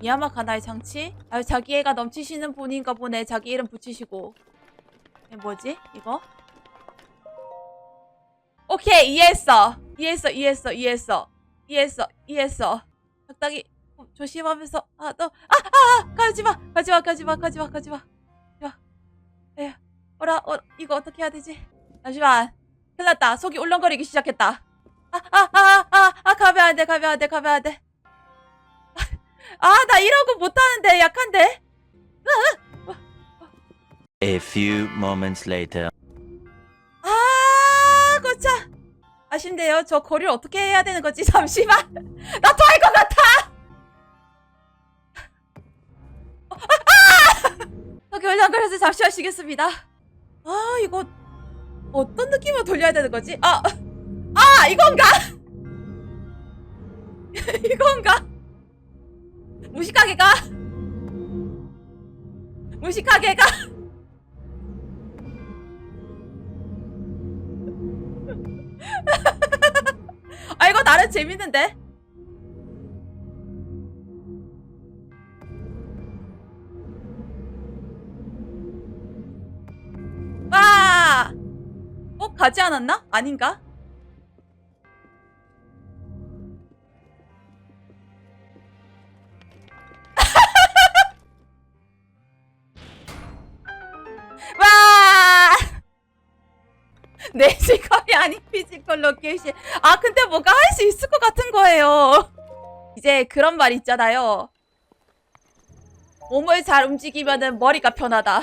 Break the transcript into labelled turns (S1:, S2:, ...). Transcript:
S1: 미야마 가나의 장치? 아유 자기 애가 넘치시는 분인가 보네. 자기 이름 붙이시고. 뭐지? 이거? 오케이 이해했어. 이해했어. 이해했어. 이해했어. 이해했어. 이해했어. 적당히 어, 조심하면서 아 너 아아 아, 가지마 가지마 가지마 가지마 가지마 가지마. 에휴 어라 어 이거 어떻게 해야 되지? 잠시만. 큰일 났다. 속이 울렁거리기 시작했다. 아, 아, 아, 아, 아, 가면 안 돼, 가면 안 돼, 가면 안 돼. 아, 나 이러고 못하는데, 약한데?
S2: A few moments later.
S1: 아, 고차. 아쉽네요. 저 거리를 어떻게 해야 되는 거지? 잠시만. 나 토할 것 같아! 어, 아! 저기 울렁거려서 잠시만 쉬겠습니다. 아, 이거, 어떤 느낌으로 돌려야 되는 거지? 아, 아, 이건가? 이건가? 무식하게 가? 무식하게 가? 아, 이거 나름 재밌는데? 와! 어, 가지 않았나? 아닌가? 와! 내 직업이 아닌 피지컬 로케이션. 아, 근데 뭔가 할 수 있을 것 같은 거예요. 이제 그런 말 있잖아요. 몸을 잘 움직이면은 머리가 편하다.